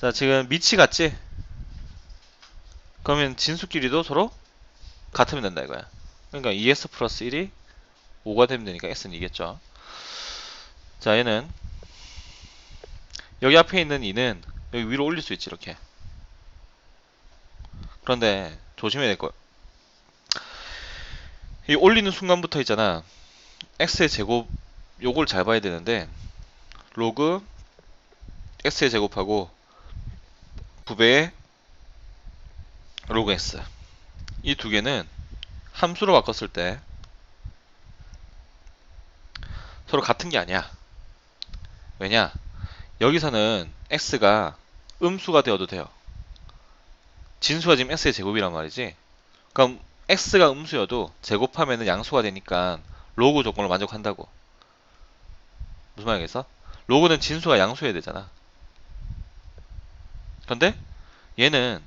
자, 지금 미치 같지? 그러면 진수끼리도 서로 같으면 된다 이거야. 그러니까 2s 플러스 1이 5가 되면 되니까 s는 2겠죠. 자, 얘는 여기 앞에 있는 2는 여기 위로 올릴 수 있지 이렇게. 그런데 조심해야 될 거. 이 올리는 순간부터 있잖아. x의 제곱 요걸 잘 봐야 되는데 로그 x의 제곱하고 부배의 로그 x 이두 개는 함수로 바꿨을 때 서로 같은 게 아니야. 왜냐? 여기서는 x가 음수가 되어도 돼요. 진수가 지금 x의 제곱이란 말이지. 그럼 x가 음수여도 제곱하면은 양수가 되니까 로그 조건을 만족한다고. 무슨 말이겠어? 로그는 진수가 양수여야 되잖아. 근데 얘는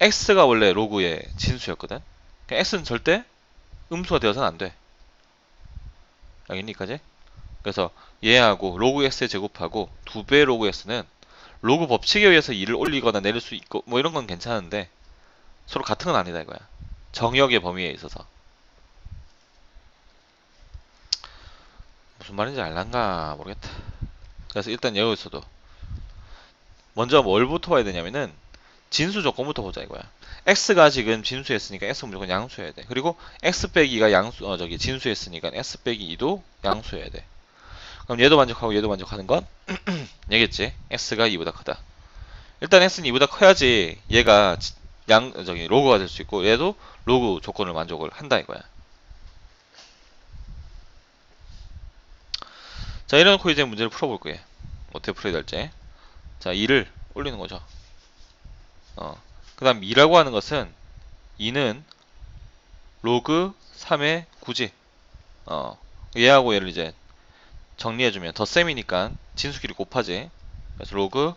x가 원래 로그의 진수였거든. 그러니까 x는 절대 음수가 되어서는 안 돼. 알겠니까지? 그래서 얘하고 로그 x의 제곱하고 두 배 로그 x는 로그 법칙에 의해서 2를 올리거나 내릴 수 있고 뭐 이런 건 괜찮은데 서로 같은 건 아니다 이거야. 정역의 범위에 있어서. 무슨 말인지 알란가 모르겠다. 그래서 일단 여기서도 먼저 뭘부터 봐야 되냐면은 진수 조건부터 보자 이거야. x가 지금 진수였으니까 x 무조건 양수여야 돼. 그리고 x 빼기가 양수 어 저기 진수였으니까 x 빼기 2도 양수여야 돼. 그럼 얘도 만족하고 얘도 만족하는 건 얘겠지. x가 2보다 크다. 일단 x는 2보다 커야지 얘가 지- 양 어, 저기 로그가 될 수 있고 얘도 로그 조건을 만족을 한다 이거야. 자 이래놓고 이제 문제를 풀어볼 거예요. 어떻게 풀어야 될지. 자 2를 올리는 거죠. 어. 그 다음 2라고 하는 것은 2는 로그 3의 9지. 어. 얘하고 얘를 이제 정리해주면 덧셈이니까 진수끼리 곱하지. 그래서 로그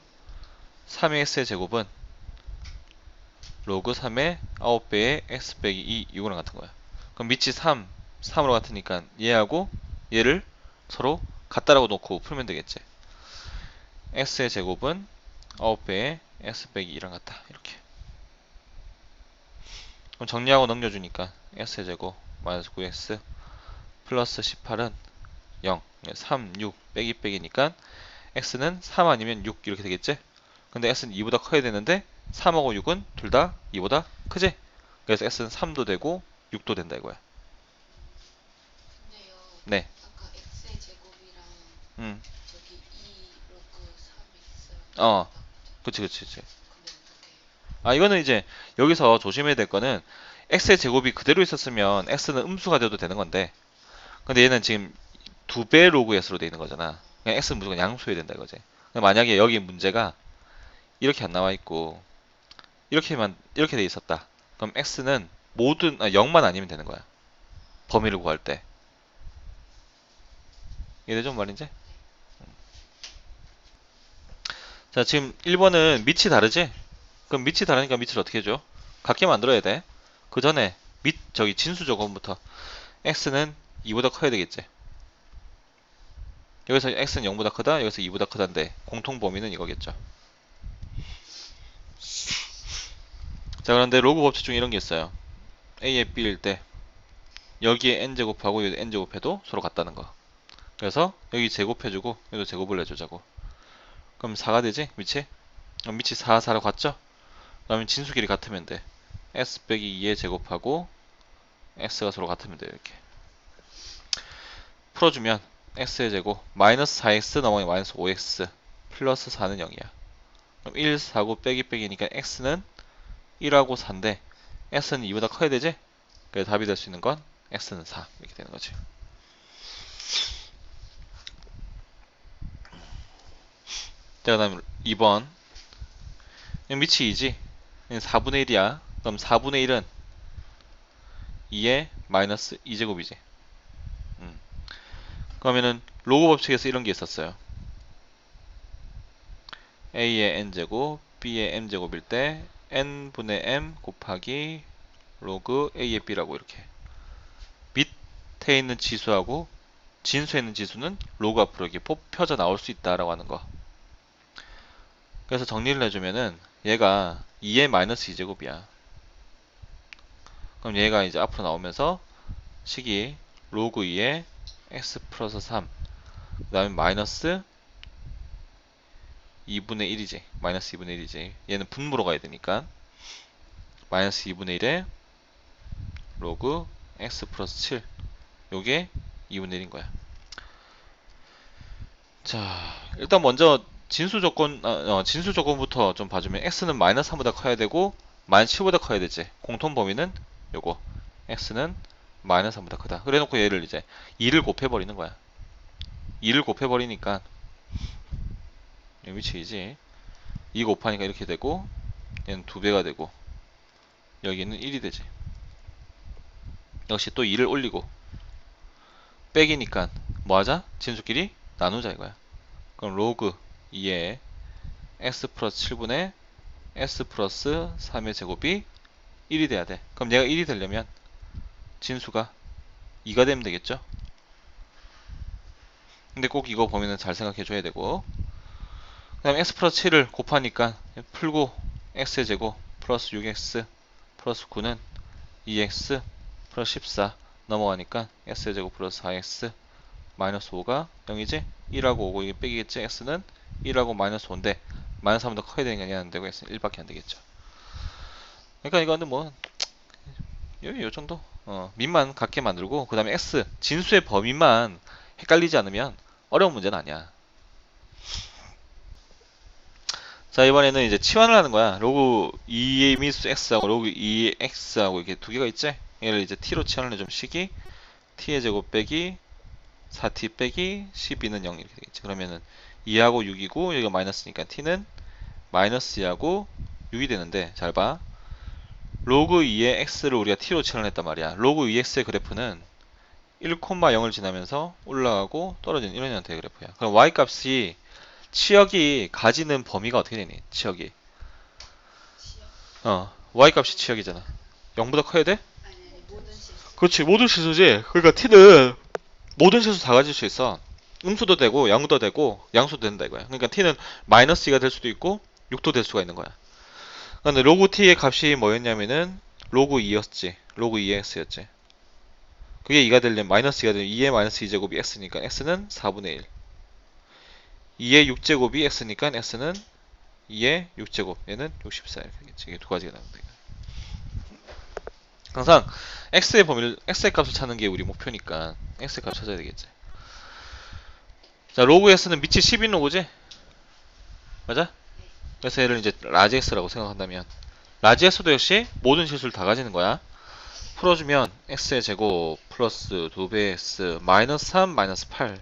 3의 x의 제곱은 로그 3의 9배의 x 빼기 2 이거랑 같은 거야. 그럼 밑이 3, 3으로 같으니까 얘하고 얘를 서로 같다라고 놓고 풀면 되겠지. X의 제곱은 9배의 x 빼기 2랑 같다. 이렇게. 그럼 정리하고 넘겨주니까 x의 제곱 마이너스 9x 플러스 18은 0, 3, 6 빼기 빼기니까 x는 3 아니면 6 이렇게 되겠지? 근데 x는 2보다 커야 되는데 3하고 6은 둘 다 2보다 크지? 그래서 x는 3도 되고 6도 된다 이거야. 네. 아까 x의 제곱이랑 음. 저기 2 로그 3x. 어. 그치 그치 그치. 아 이거는 이제 여기서 조심해야 될 거는 x의 제곱이 그대로 있었으면 x는 음수가 돼도 되는 건데 근데 얘는 지금 두 배 로그 s로 돼 있는 거잖아 그냥 x는 무조건 양수여야 된다 이거지 만약에 여기 문제가 이렇게 안 나와 있고 이렇게만 이렇게 돼 있었다 그럼 x는 모든 아, 0만 아니면 되는 거야 범위를 구할 때 이해되죠 뭔 말인지? 음. 자 지금 1번은 밑이 다르지? 그럼 밑이 다르니까 밑을 어떻게 해줘? 같게 만들어야 돼. 그 전에 밑 저기 진수 조건부터 x는 2보다 커야 되겠지. 여기서 x는 0보다 크다, 여기서 2보다 크다인데 공통 범위는 이거겠죠. 자 그런데 로그 법칙 중에 이런 게 있어요. a의 b일 때 여기에 n 제곱하고 여기 n 제곱해도 서로 같다는 거. 그래서 여기 제곱해주고 여기도 제곱을 내주자고. 그럼 4가 되지? 밑이? 그럼 밑이 4, 4로 같죠? 그러면 진수끼리 같으면 돼. s 빼기 2의 제곱하고 x가 서로 같으면 돼 이렇게. 풀어주면 x의 제곱 마이너스 4x 넘어가니 마이너스 5x 플러스 4는 0이야. 그럼 1, 4, 9 빼기 빼기니까 x는 1하고 4인데 s는 2보다 커야 되지? 그래서 답이 될 수 있는 건 x는 4 이렇게 되는 거지. 그 다음 2번. 그냥 밑이 2지? 4분의 1이야. 그럼 4분의 1은 2의 마이너스 2제곱이지. 음. 그러면은 로그 법칙에서 이런 게 있었어요. A의 n제곱 b의 m제곱일 때 n분의 m 곱하기 로그 a의 b라고 이렇게. 밑에 있는 지수하고 진수에 있는 지수는 로그 앞으로 이렇게 뽑혀져 나올 수 있다라고 하는 거 그래서 정리를 해주면은 얘가 2의 마이너스 2제곱이야. 그럼 얘가 이제 앞으로 나오면서 식이 로그 2의 x 플러스 3. 그 다음에 마이너스 2분의 1이지. 마이너스 2분의 1이지. 얘는 분모로 가야 되니까. 마이너스 2분의 1에 로그 x 플러스 7. 요게 2분의 1인 거야. 자, 일단 먼저 진수 조건, 어, 어, 진수 조건부터 좀 봐주면 x는 마이너스 3보다 커야 되고 마이너스 7보다 커야 되지. 공통 범위는 요거. x는 마이너스 3보다 크다. 그래 놓고 얘를 이제 2를 곱해 버리는 거야. 2를 곱해 버리니까 이 위치이지. 2 곱하니까 이렇게 되고 얘는 2배가 되고 여기는 1이 되지. 역시 또 2를 올리고 빼기니까 뭐 하자? 진수끼리 나누자 이거야. 그럼 로그 2에 x 플러스 7분의 s 플러스 3의 제곱이 1이 돼야 돼. 그럼 얘가 1이 되려면 진수가 2가 되면 되겠죠? 근데 꼭 이거 보면은 잘 생각해 줘야 되고 그 다음에 x 플러스 7을 곱하니까 풀고 x의 제곱 플러스 6x 플러스 9는 2x 플러스 14 넘어가니까 x의 제곱 플러스 4x 마이너스 5가 0이지 1하고 5고 이게 빼기겠지 x는 1하고 마이너스 5인데 마이너스 3보다 커야 되는 게 아니라 안 되고 x는 1밖에 안 되겠죠. 그러니까 이거는 뭐 요, 요 정도. 어, 밑만 같게 만들고 그 다음에 x 진수의 범위만 헷갈리지 않으면 어려운 문제는 아니야. 자 이번에는 이제 치환을 하는 거야. 로그 2의 미수 x하고 로그 2의 x하고 이렇게 두 개가 있지? 얘를 이제 t로 치환을 해주면 식이 t의 제곱 빼기 4t 빼기 12는 0 이렇게 되겠지. 그러면은 2하고 6이고 여기가 마이너스니까 t는 마이너스 2하고 6이 되는데 잘 봐. 로그 2의 x를 우리가 t로 치환을 했단 말이야. 로그 2x의 그래프는 1,0을 지나면서 올라가고 떨어지는 이런 형태의 그래프야. 그럼 y 값이 치역이 가지는 범위가 어떻게 되니? 치역이. 어 y 값이 치역이잖아. 0보다 커야 돼? 그렇지 모든 실수지. 그러니까 t는 모든 실수 다 가질 수 있어 음수도 되고 양수도 되고 양수도 된다 이거야. 그러니까 t는 마이너스 2가 될 수도 있고 6도 될 수가 있는 거야. 근데 로그 t의 값이 뭐였냐면은 로그 2였지. 로그 2의 x였지. 그게 2가 되려면 마이너스 2가 되면 2의 마이너스 2제곱이 x니까 x는 4분의 1 2의 6제곱이 x니까 x는 2의 6제곱. 얘는 64 이렇게 되겠지 이게 두 가지가 나온다 이거. 항상 x의 범위를 x의 값을 찾는 게 우리 목표니까 x의 값 찾아야 되겠지. 자, 로그 s는 밑이 10인 로그지? 맞아? 그래서 얘를 이제 라지 x라고 생각한다면 라지 s도 역시 모든 실수를 다 가지는 거야. 풀어주면 x의 제곱 플러스 2배 x 마이너스 3 마이너스 8